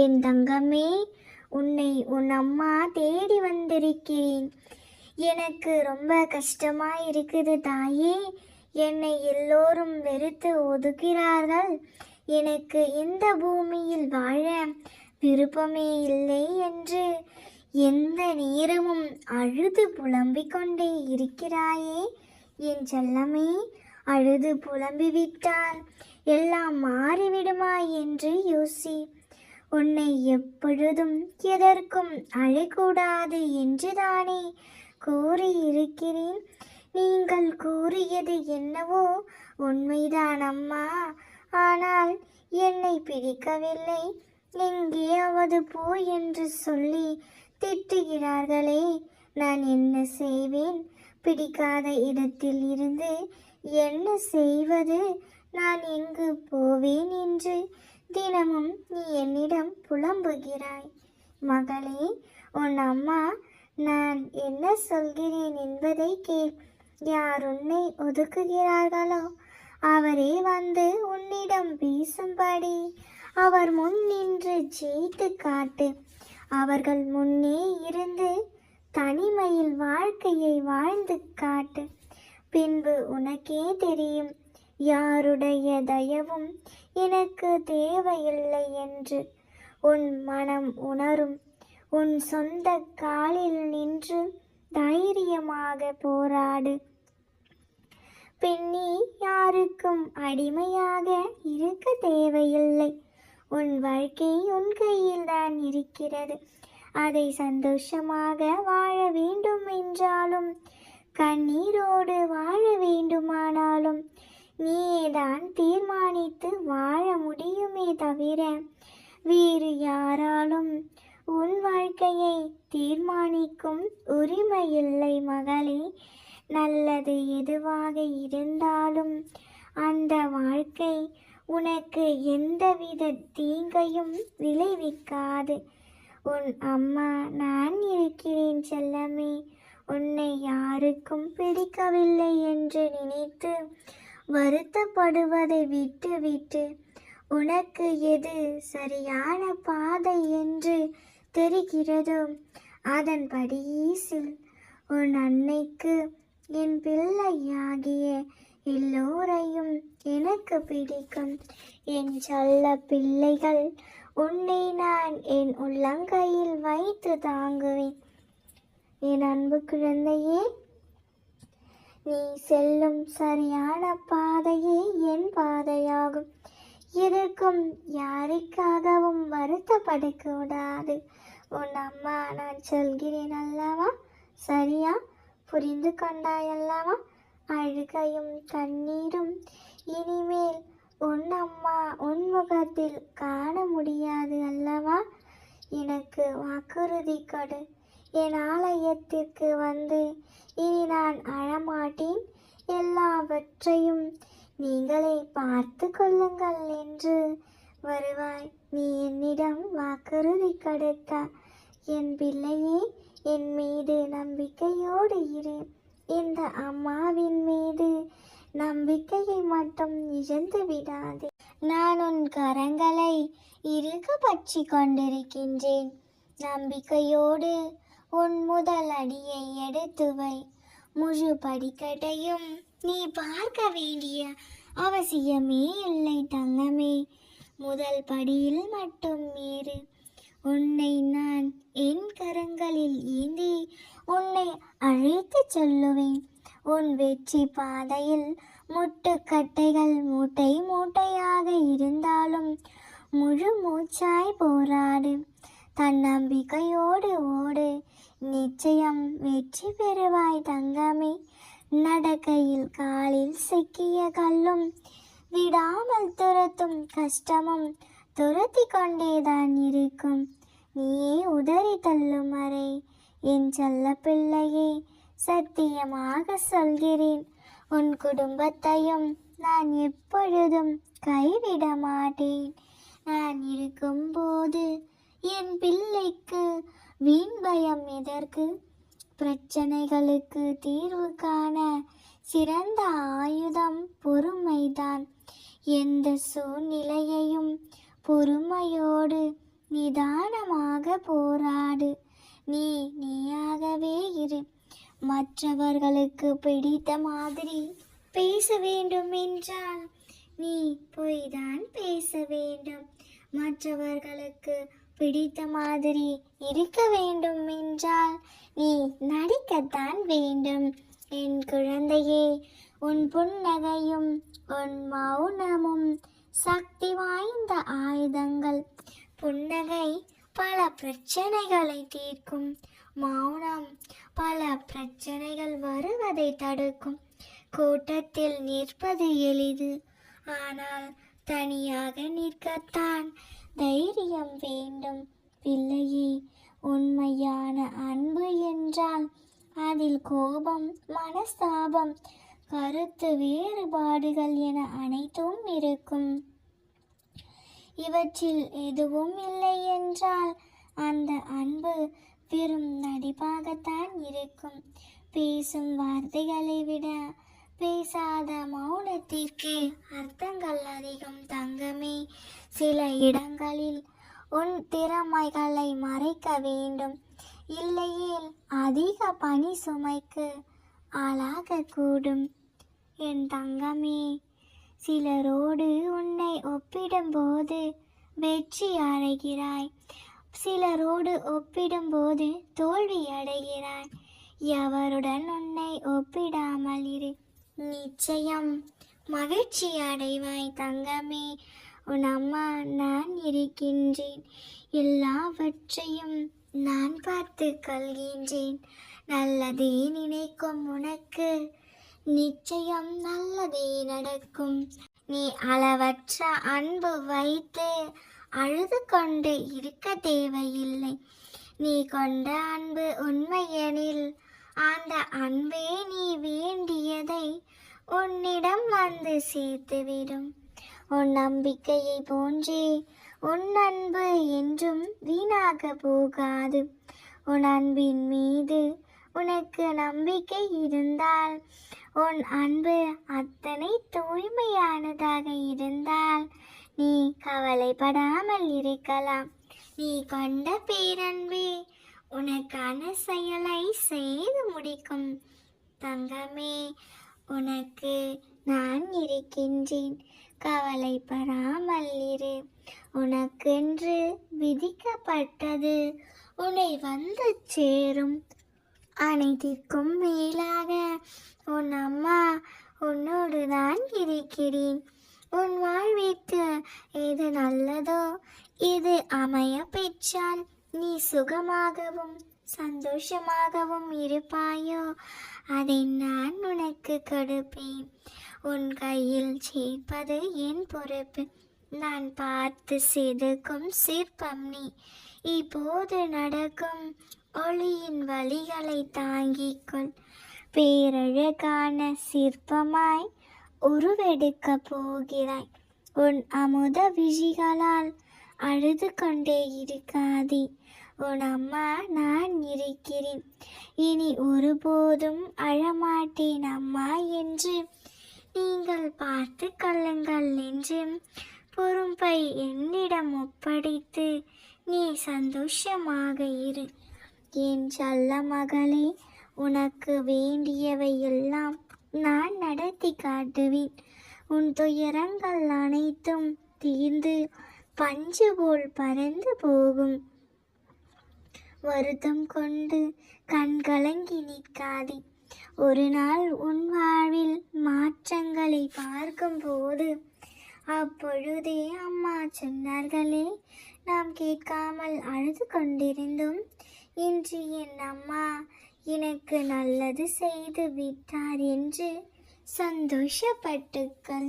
என் தங்கமே உன்னை உன் அம்மா தேடி வந்திருக்கிறேன். எனக்கு ரொம்ப கஷ்டமா இருக்குது தாயே. என்னை எல்லோரும் வெறுத்து ஒதுக்கிறார்கள். எனக்கு இந்த பூமியில் வாழ விருப்பமே இல்லை என்று எந்த நேரமும் அழுது புலம்பிக் கொண்டே இருக்கிறாயே. என் செல்லமே அழுது புலம்பிவிட்டால் எல்லாம் மாறிவிடுமா என்று யோசி உன்னை எப்பொழுதும் எதற்கும் அழைக்கூடாது என்றுதானே கூறியிருக்கிறேன். நீங்கள் கூறியது என்னவோ உண்மைதான் அம்மா ஆனால் என்னை பிடிக்கவில்லை. எங்கேயாவது போ என்று சொல்லி திட்டுகிறார்களே. நான் என்ன செய்வேன்? பிடிக்காத இடத்தில் இருந்து என்ன செய்வது? நான் எங்கு போவேன் என்று தினமும் நீ என்னிடம் புலம்புகிறாய். மகளே உன் அம்மா நான் என்ன சொல்கிறேன் என்பதை கேள். யார் உன்னை ஒதுக்குகிறார்களோ அவரே வந்து உன்னிடம் பேசும்படி அவர் முன் நின்று ஜெயித்து காட்டு. அவர்கள் முன்னே இருந்து தனிமையில் வாழ்க்கையை வாழ்ந்து காட்டு. பின்பு உனக்கே தெரியும் யாருடைய தயவும் எனக்கு தேவையில்லை என்று உன் மனம் உணரும். உன் சொந்த காலில் நின்று தைரியமாக போராடு. பெண்ணி யாருக்கும் அடிமையாக இருக்க தேவையில்லை. உன் வாழ்க்கை உன் கையில் தான் இருக்கிறது. அதை சந்தோஷமாக வாழ வேண்டும் என்றாலும் கண்ணீரோடு வாழ வேண்டுமானாலும் நீதான் தீர்மானித்து வாழ முடியுமே தவிர வேறு யாராலும் உன் வாழ்க்கையை தீர்மானிக்கும் உரிமை இல்லை மகளே. நல்லது எதுவாக இருந்தாலும் அந்த வாழ்க்கை உனக்கு எந்தவித தீங்கையும் விளைவிக்காது. உன் அம்மா நான் இருக்கிறேன் செல்லமே உன்னை யாருக்கும் பிடிக்கவில்லை என்று நினைத்து வருத்தப்படுவதை விட்டுவிட்டு உனக்கு எது சரியான பாதை என்று தெரிகிறதோ அதன்படி செல் உன் அன்னைக்கு என் பிள்ளையாகிய எல்லோரையும் எனக்கு பிடிக்கும். என் செல்ல பிள்ளைகள் உன்னை நான் என் உள்ளங்கையில் வைத்து தாங்குவேன். என் அன்பு குழந்தையே நீ செல்லும் சரியான பாதையே என் பாதையாகும். இருக்கும் யாருக்காகவும் வருத்தப்படக்கூடாது உன் அம்மா நான் சொல்கிறேன் அல்லவா? சரியா? புரிந்து கொண்டாய் அல்லவா? அழுகையும் கண்ணீரும் இனிமேல் உன் அம்மா உன் முகத்தில் காண முடியாது அல்லவா? எனக்கு வாக்குறுதி கொடு. என் ஆலயத்திற்கு வந்து இனி நான் அழமாட்டேன். எல்லாவற்றையும் நீங்களே பார்த்து கொள்ளுங்கள் என்று வருவாய். நீ என்னிடம் வாக்குறுதி கொடுத்த என் பிள்ளையே என் மீது நம்பிக்கையோடு இரு. இந்த அம்மாவின் மீது நம்பிக்கையை மட்டும் இழந்து விடாது. நான் உன் கரங்களை இருக்க பற்றி கொண்டிருக்கின்றேன். நம்பிக்கையோடு உன் முதல் அடியை எடுத்து வை. முழு படிக்கட்டையும் நீ பார்க்க வேண்டிய அவசியமே இல்லை தங்கமே. முதல் படியில் மட்டும் மீறு உன்னை நான் என் கரங்களில் ஏந்தி உன்னை அழைத்துச் சொல்லுவேன். உன் வெற்றி பாதையில் முட்டுக்கட்டைகள் மூட்டை மூட்டையாக இருந்தாலும் முழு மூச்சாய் போராடு. தன்னம்பிக்கையோடு ஓடு. நிச்சயம் வெற்றி பெறுவாய் தங்கமே. நடக்கையில் காலில் சிக்கிய கல்லும் விடாமல் துரத்தும் கஷ்டமும் துரத்தி கொண்டேதான் இருக்கும். நீயே உதறி தள்ளும் வரை என் செல்ல பிள்ளையே சத்தியமாக சொல்கிறேன். உன் குடும்பத்தையும் நான் எப்பொழுதும் கைவிட மாட்டேன். நான் இருக்கும்போது என் பிள்ளைக்கு வீண் பயம் எதற்கு? பிரச்சனைகளுக்கு தீர்வு காண சிறந்த ஆயுதம் பொறுமைதான். எந்த சூழ்நிலையையும் பொறுமையோடு நிதானமாக போராடு. நீ நீயாகவே இரு. மற்றவர்களுக்கு பிடித்த மாதிரி பேச வேண்டும் என்றால் நீ பொய்தான் பேச வேண்டும். மற்றவர்களுக்கு பிடித்த மாதிரி இருக்க வேண்டும் என்றால் நீ நடிக்கத்தான் வேண்டும். என் குழந்தையே உன் புன்னகையும் உன் மௌனமும் சக்தி வாய்ந்த ஆயுதங்கள். புன்னகை பல பிரச்சனைகளை தீர்க்கும். மௌனம் பல பிரச்சனைகள் வருவதை தடுக்கும். கூட்டத்தில் நிற்பது எளிது. ஆனால் தனியாக நிற்கத்தான் தைரியம் வேண்டும். பிள்ளையே உண்மையான அன்பு என்றால் அதில் கோபம் மனஸ்தாபம் கருத்து வேறுபாடுகள் என அனைத்தும் இருக்கும். இவற்றில் எதுவும் இல்லை என்றால் அந்த அன்பு வெறும் நடிப்பாகத்தான் இருக்கும். பேசும் வார்த்தைகளை விட பேசாத மௌனத்திற்கு அர்த்தங்கள் அதிகம் தங்கமே. சில இடங்களில் உன் திறமைகளை மறைக்க வேண்டும். இல்லையேல் அதிக பணி சுமைக்கு ஆளாகக்கூடும். என் தங்கமே சிலரோடு உன்னை ஒப்பிடும்போது வெற்றி அடைகிறாய். சிலரோடு ஒப்பிடும்போது தோல்வி அடைகிறாய். எவருடன் உன்னை ஒப்பிடாமல் இரு. நிச்சயம். மகிழ்ச்சி அடைவாய் தங்கமே. உன் அம்மா நான் இருக்கின்றேன். எல்லாவற்றையும் நான் பார்த்து கொள்கின்றேன். நல்லதே நினைக்கும் உனக்கு. நிச்சயம் நல்லதே நடக்கும். நீ அளவற்ற அன்பு வைத்து அழுது கொண்டு இருக்க தேவையில்லை. நீ கொண்ட அன்பு உண்மையெனில் அந்த அன்பே நீ வேண்டியதை உன்னிடம் வந்து சேர்த்துவிடும். உன் நம்பிக்கையை போன்றே உன் அன்பு என்றும் வீணாக போகாது. உன் அன்பின் மீது உனக்கு நம்பிக்கை இருந்தால் உன் அன்பு அத்தனை தூய்மையானதாக இருந்தால் நீ கவலைப்படாமல் இருக்கலாம். நீ கொண்ட பேரன்பே உனக்கான செயலை செய்து முடிக்கும். தங்கமே உனக்கு நான் இருக்கின்றேன். கவலைப்படாமல் இரு. உனக்கென்று விதிக்கப்பட்டது உன்னை வந்து சேரும். அனைத்திற்கும் மேலாக உன் அம்மா உன்னோடு நான் இருக்கிறேன். உன் வாழ்விற்கு எது நல்லதோ இது அமைய பெற்றால் நீ சுகமாகவும் சந்தோஷமாகவும் இருப்பாயோ? அதை நான் உனக்கு கொடுப்பேன். உன் கையில் சேர்ப்பது என் பொறுப்பு. நான் பார்த்து செதுக்கும் சிற்பம் நீ. இப்போது நடக்கும் ஒளியின் வழிகளை தாங்கிக் கொள் பேரழகான சிற்பமாய் உருவெடுக்க போகிறாய். உன் அமுத விழிகளால் அழுது கொண்டே இருக்காதே. உன் அம்மா நான் இருக்கிறேன். இனி ஒருபோதும் அழமாட்டேன் அம்மா என்று. நீங்கள் பார்த்து கொள்ளுங்கள் என்று பொறுப்பை என்னிடம் ஒப்படைத்து நீ சந்தோஷமாக இரு. என் செல்ல மகளே உனக்கு வேண்டியவை எல்லாம் நான் நடத்தி காட்டுவேன். உன் துயரங்கள் அனைத்தும் தீர்ந்து பஞ்சு போல் பறந்து போகும். வருத்தம் கொண்டு கண்கலங்கி நிற்காதே. ஒரு நாள் உன் வாழ்வில் மாற்றங்களை பார்க்கும்போது அப்பொழுதே அம்மா சொன்னார்களே நாம் கேட்காமல் அழுது கொண்டிருந்தோம். இன்று என் அம்மா எனக்கு நல்லது செய்து விட்டார் என்று சந்தோஷப்பட்டுக்கள்.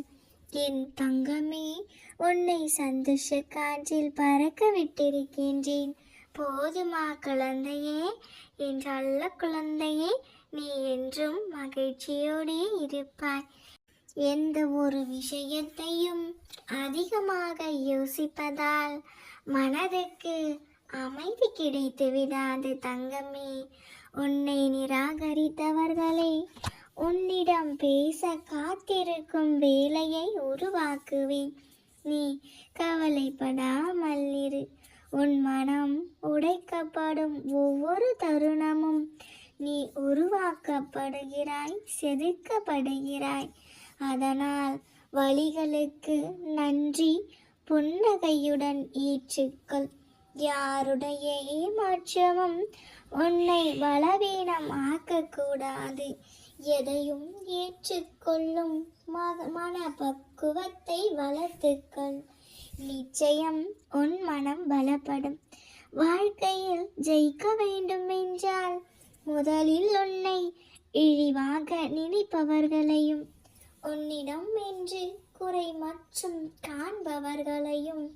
என் தங்கமே உன்னை சந்தோஷ காற்றில் பறக்க விட்டிருக்கின்றேன். போதுமா குழந்தையே என் நல்ல குழந்தையே நீ என்றும் மகிழ்ச்சியோடே இருப்பாய். எந்த ஒரு விஷயத்தையும் அதிகமாக யோசிப்பதால் மனதுக்கு அமைதி கிடைத்து விடாது தங்கமே. உன்னை நிராகரித்தவர்களே உன்னிடம் பேச காத்திருக்கும் வேலையை உருவாக்குவேன். நீ கவலைப்படாமல் இரு. உன் மனம் உடைக்கப்படும் ஒவ்வொரு தருணமும் நீ உருவாக்கப்படுகிறாய் செதுக்கப்படுகிறாய். அதனால் வழிகளுக்கு நன்றி. புன்னகையுடன் ஏற்றுக்கொள். யாருடைய ஏமாற்றமும் உன்னை பலவீனம் ஆக்கக்கூடாது எதையும் ஏற்றுக்கொள்ளும் மன மனப்பக்குவத்தை வளர்த்துக்கொள். நிச்சயம் உன் மனம் பலப்படும். வாழ்க்கையில் ஜெயிக்க வேண்டும் என்றால் முதலில் உன்னை இழிவாக நினைப்பவர்களையும் உன்னிடம் என்று குறை மற்றும் காண்பவர்களையும்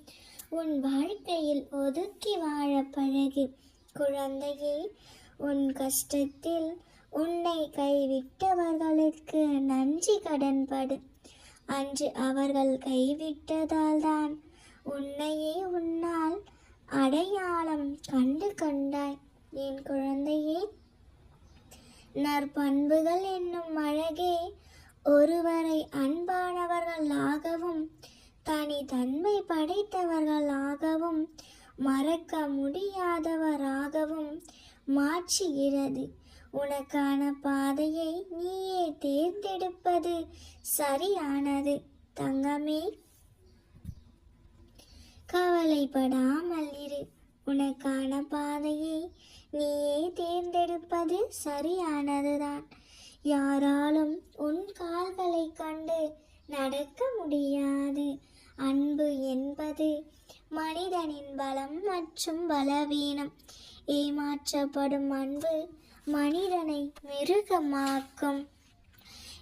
உன் வாழ்க்கையில் ஒதுக்கி வாழ பழகு. குழந்தையே உன் கஷ்டத்தில் உன்னை கைவிட்டவர்களுக்கு நன்றி கடன்படு. அன்று அவர்கள் கைவிட்டதால் தான் உன்னையே உன்னால் அடையாளம் கண்டு கண்டாய் என் குழந்தையே. நற்பண்புகள் என்னும் அழகே ஒருவரை அன்பானவர்களாகவும் தனித்தன்மை படைத்தவர்களாகவும் மறக்க முடியாதவராகவும் மாற்றுகிறது. உனக்கான பாதையை நீயே தேர்ந்தெடுப்பது சரியானது. தங்கமே. கவலைப்படாமல் இரு. உனக்கான பாதையை நீயே தேர்ந்தெடுப்பது சரியானதுதான். யாராலும் உன் கால்களை கண்டு நடக்க முடியாது. அன்பு என்பது மனிதனின் பலம் மற்றும் பலவீனம். ஏமாற்றப்படும் அன்பு மனிதனை மிருகமாக்கும்.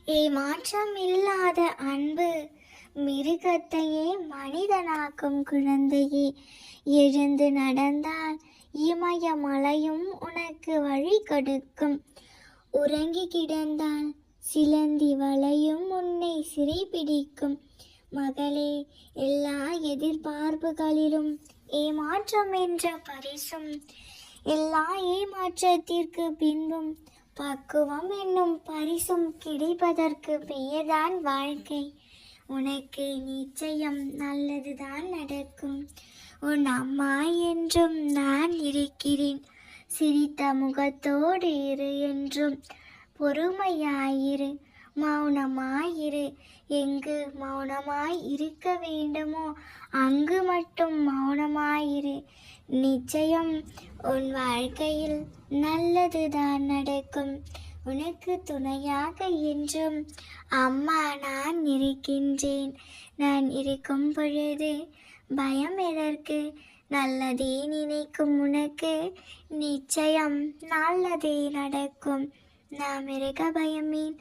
ஏமாற்றம் இல்லாத அன்பு மிருகத்தையே மனிதனாக்கும் குழந்தையே. எழுந்து நடந்தால் இமய மலையும் உனக்கு வழி கொடுக்கும். உறங்கி கிடந்தால் சிலந்தி வலையும் உன்னை சிறைபிடிக்கும். மகளே எல்லா எதிர்பார்ப்புகளிலும் ஏமாற்றம் என்ற பரிசும் எல்லா ஏமாற்றத்திற்கு பின்பும் பக்குவம் என்னும் பரிசும் கிடைப்பதற்கு பெயர்தான் வாழ்க்கை. உனக்கு நிச்சயம் நல்லதுதான் நடக்கும். உன் அம்மா என்றும் நான் இருக்கிறேன். சிரித்த முகத்தோடு இரு என்றும். பொறுமையாயிரு மௌனமாயிரு. எங்கு மௌனமாய் இருக்க வேண்டுமோ அங்கு மட்டும் மௌனமாயிரு. நிச்சயம் உன் வாழ்க்கையில் நல்லதுதான் நடக்கும். உனக்கு துணையாக என்றும் அம்மா நான் இருக்கின்றேன். நான் இருக்கும் பொழுது பயம் எதற்கு? நல்லதே நினைக்கும் உனக்கு. நிச்சயம் நல்லதே நடக்கும். நாம் இருக்க பயமேன்.